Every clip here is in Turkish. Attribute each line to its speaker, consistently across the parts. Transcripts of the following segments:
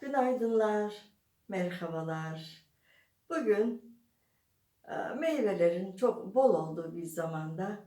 Speaker 1: Günaydınlar, merhabalar. Bugün e, meyvelerin çok bol olduğu bir zamanda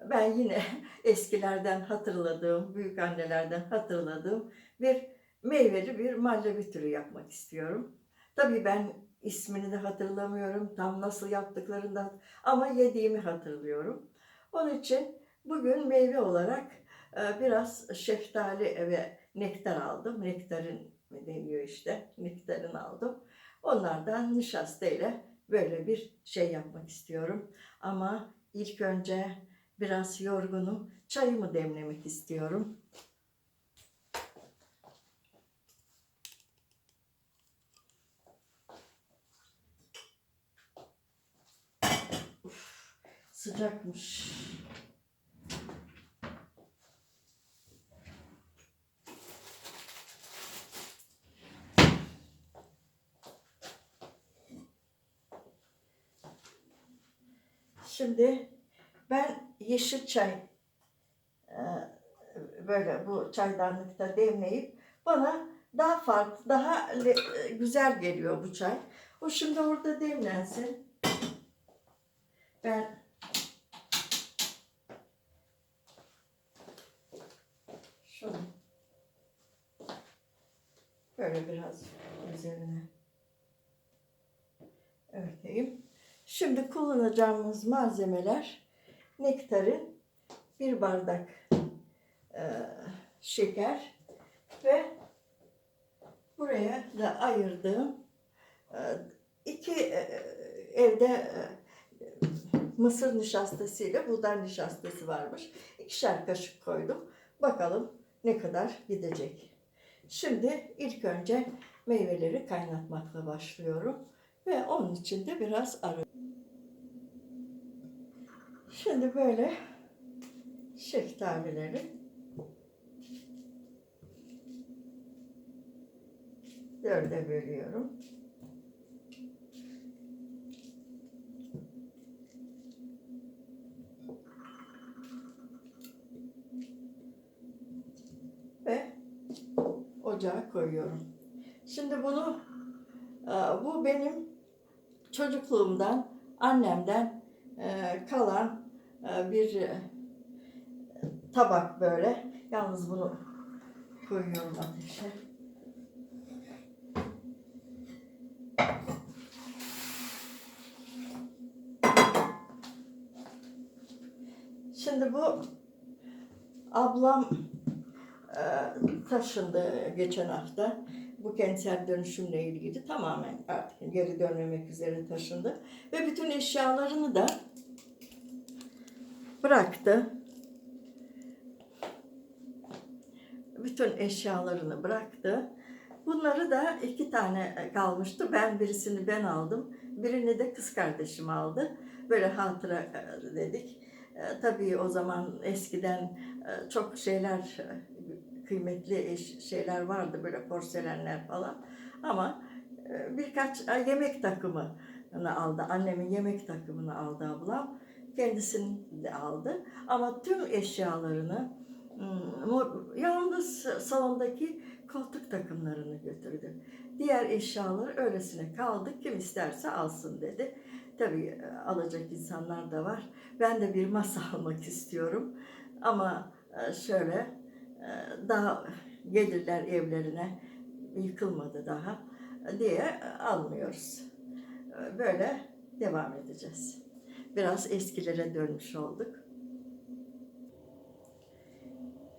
Speaker 1: ben yine eskilerden hatırladığım, büyük annelerden hatırladığım bir meyveli bir mallebi türü yapmak istiyorum. Tabii ben ismini de hatırlamıyorum, tam nasıl yaptıklarından ama yediğimi hatırlıyorum. Onun için bugün meyve olarak e, biraz şeftali ve nektar aldım. Nektarin mi deniyor işte. Nektarin aldım. Onlardan nişasta ile böyle bir şey yapmak istiyorum. Ama ilk önce biraz yorgunum. Çayımı demlemek istiyorum. Uf, sıcakmış. Şimdi ben yeşil çay e, böyle bu çaydanlıkta demleyip bana daha farklı, daha e, güzel geliyor bu çay. O şimdi orada demlensin. Ben şunu böyle biraz üzerine Şimdi kullanacağımız malzemeler nektarin, bir bardak e, şeker ve buraya da ayırdığım e, iki e, evde e, mısır nişastası ile buğday nişastası varmış. İkişer kaşık koydum. Bakalım ne kadar gidecek. Şimdi ilk önce meyveleri kaynatmakla başlıyorum. Ve onun için de biraz ara. Şimdi böyle şeftalileri dörde bölüyorum. Ve ocağa koyuyorum. Şimdi bunu e, bu benim çocukluğumdan, annemden e, kalan e, bir e, tabak böyle. Yalnız bunu koyuyorum ateşe. Şimdi bu ablam e, taşındı geçen hafta. Bu kentsel dönüşümle ilgili tamamen artık geri dönmemek üzere taşındı. Ve bütün eşyalarını da bıraktı. Bütün eşyalarını bıraktı. Bunları da iki tane kalmıştı. Ben birisini ben aldım. Birini de kız kardeşim aldı. Böyle hatıra dedik. E, tabii o zaman eskiden e, çok şeyler kıymetli eş- şeyler vardı böyle porselenler falan. Ama e, birkaç yemek takımını aldı. Annemin yemek takımını aldı ablam. Kendisini de aldı. Ama tüm eşyalarını yalnız salondaki koltuk takımlarını götürdü. Diğer eşyaları öylesine kaldı. Kim isterse alsın dedi. Tabii e, alacak insanlar da var. Ben de bir masa almak istiyorum. Ama e, şöyle daha gelirler evlerine yıkılmadı daha diye almıyoruz. E, Böyle devam edeceğiz. Biraz eskilere dönmüş olduk.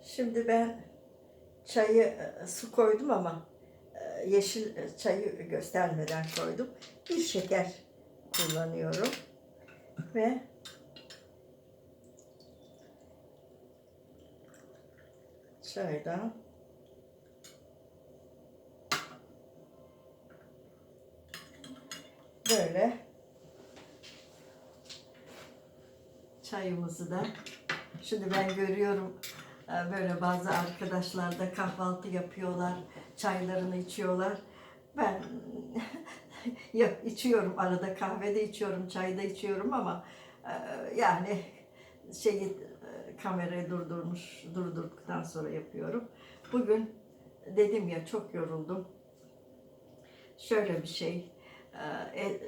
Speaker 1: Şimdi ben çayı e, su koydum ama e, yeşil çayı göstermeden koydum. Bir şeker kullanıyorum ve çaydan böyle. Çayımızı da. Şimdi ben görüyorum e, böyle bazı arkadaşlar da kahvaltı yapıyorlar çaylarını içiyorlar. Ben ya içiyorum arada kahve de içiyorum çay da içiyorum ama e, yani şeyi e, kamerayı durdurmuş durdurduktan sonra yapıyorum. Bugün dedim ya çok yoruldum. şöyle bir şey. e, e,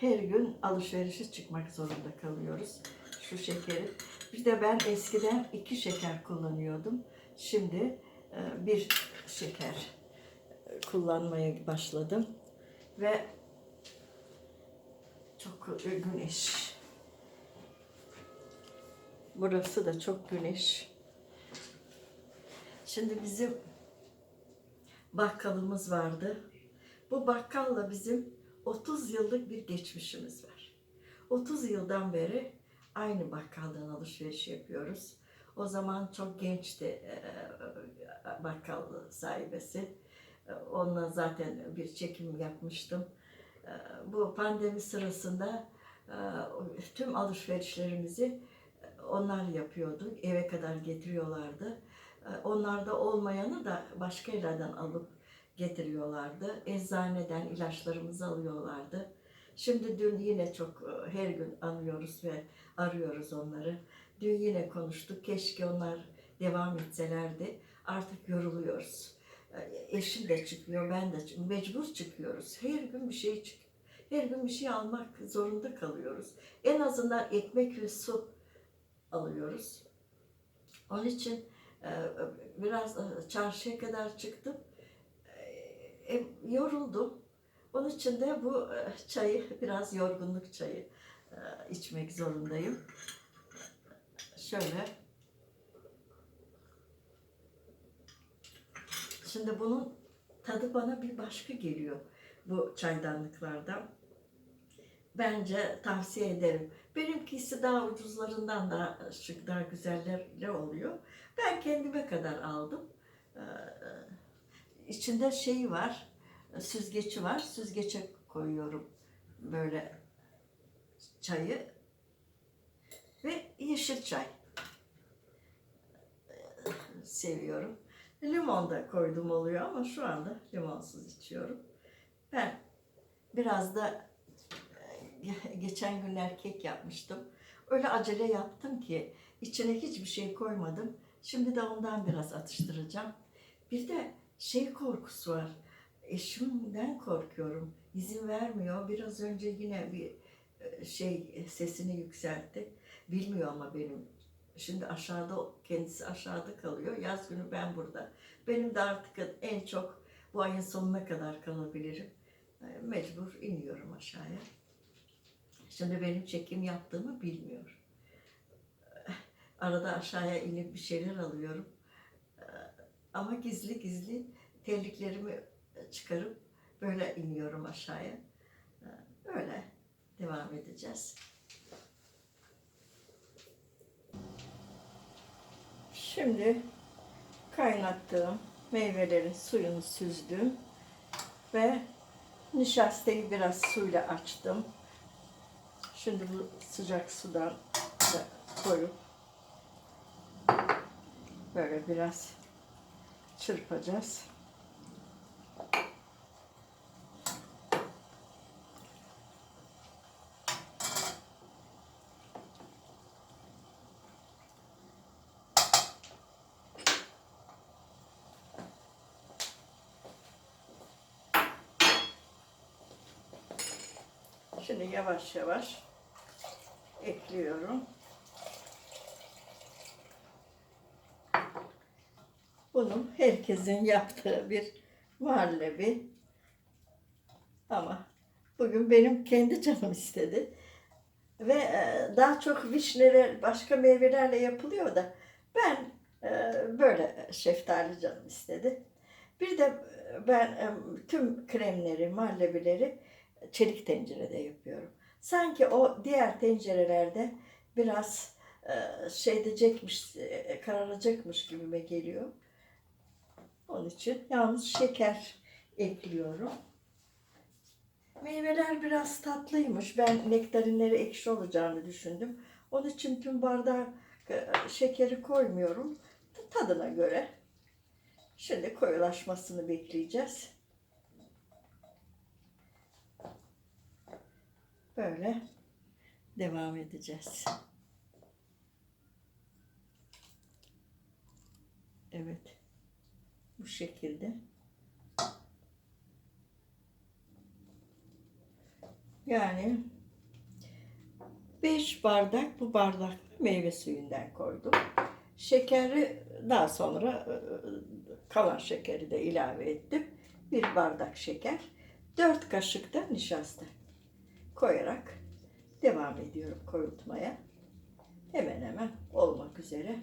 Speaker 1: Her gün alışverişe çıkmak zorunda kalıyoruz. Şu şekeri. Bir de ben eskiden iki şeker kullanıyordum. Şimdi e, bir şeker kullanmaya başladım. Ve çok güneş. Burası da çok güneş. Şimdi bizim bakkalımız vardı. Bu bakkalla bizim 30 yıllık bir geçmişimiz var. 30 yıldan beri aynı bakkaldan alışveriş yapıyoruz. O zaman çok gençti e, bakkal sahibesi. E, Onunla zaten bir çekim yapmıştım. E, Bu pandemi sırasında e, tüm alışverişlerimizi onlar yapıyordu. Eve kadar getiriyorlardı. E, Onlarda olmayanı da başka yerlerden alıp getiriyorlardı. Eczaneden ilaçlarımızı alıyorlardı. Şimdi dün yine çok e, her gün anıyoruz ve arıyoruz onları. Dün yine konuştuk. Keşke onlar devam etselerdi. Artık yoruluyoruz. E, Eşim de çıkmıyor, ben de çık- mecbur çıkıyoruz. Her gün bir şey çık. Her gün bir şey almak zorunda kalıyoruz. En azından ekmek ve su alıyoruz. Onun için e, biraz e, çarşıya kadar çıktım. E, yoruldum. Onun için de bu e, çayı, biraz yorgunluk çayı e, içmek zorundayım. Şöyle. Şimdi bunun tadı bana bir başka geliyor bu çaydanlıklardan. Bence tavsiye ederim. Benimkisi daha ucuzlarından daha şık, daha güzelleri oluyor. Ben kendime kadar aldım. Ee, içinde şeyi var, süzgeci var. Süzgece koyuyorum böyle çayı ve yeşil çay Ee, seviyorum. Limon da koydum oluyor ama şu anda limonsuz içiyorum. Ben biraz da geçen günler kek yapmıştım. Öyle acele yaptım ki içine hiçbir şey koymadım. Şimdi de ondan biraz atıştıracağım. Bir de şey korkusu var. Eşimden korkuyorum. İzin vermiyor. Biraz önce yine bir e, şey sesini yükseltti. Bilmiyor ama benim. Şimdi aşağıda kendisi aşağıda kalıyor. Yaz günü ben burada. Benim de artık en çok bu ayın sonuna kadar kalabilirim. E, Mecbur iniyorum aşağıya. Şimdi benim çekim yaptığımı bilmiyor. Arada aşağıya inip bir şeyler alıyorum. Ama gizli gizli terliklerimi çıkarıp böyle iniyorum aşağıya. Böyle devam edeceğiz. Şimdi kaynattığım meyvelerin suyunu süzdüm ve nişastayı biraz suyla açtım. Şimdi bu sıcak sudan da koyup böyle biraz çırpacağız. Şimdi yavaş yavaş ekliyorum. Bunun herkesin yaptığı bir muhallebi. Ama bugün benim kendi canım istedi. Ve e, daha çok vişneler, başka meyvelerle yapılıyor da ben e, böyle şeftali canım istedi. Bir de e, ben tüm kremleri, muhallebileri çelik tencerede yapıyorum. Sanki o diğer tencerelerde biraz e, şey edecekmiş, e, kararacakmış gibime geliyor. Onun için yalnız şeker ekliyorum. Meyveler biraz tatlıymış. Ben nektarinleri ekşi olacağını düşündüm. Onun için tüm bardağa e, şekeri koymuyorum. Tadına göre. Şimdi koyulaşmasını bekleyeceğiz. Böyle devam edeceğiz. Evet. Bu şekilde. Yani 5 bardak bu bardak meyve suyundan koydum. Şekeri daha sonra e, kalan şekeri de ilave ettim. Bir bardak şeker. 4 kaşık da nişasta koyarak devam ediyorum koyultmaya. Hemen hemen olmak üzere.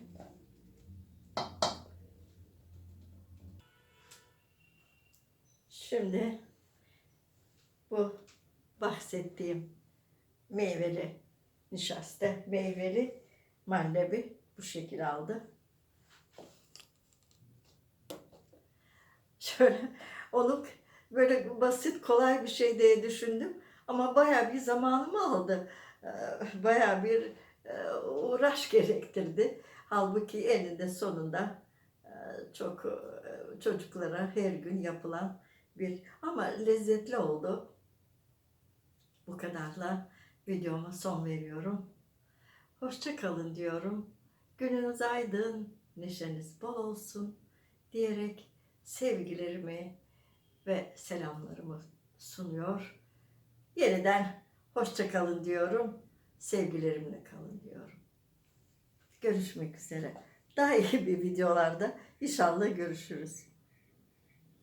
Speaker 1: Şimdi bu bahsettiğim meyveli nişasta, meyveli mallebi bu şekil aldı. Şöyle onu böyle basit kolay bir şey diye düşündüm ama bayağı bir zamanımı aldı. Ee, Bayağı bir e, uğraş gerektirdi. Halbuki eninde sonunda e, çok e, çocuklara her gün yapılan bir ama lezzetli oldu. Bu kadarla videoma son veriyorum. Hoşça kalın diyorum. Gününüz aydın, neşeniz bol olsun diyerek sevgilerimi ve selamlarımı sunuyor. Yeniden hoşça kalın diyorum. Sevgilerimle kalın diyorum. Görüşmek üzere. Daha iyi bir videolarda inşallah görüşürüz.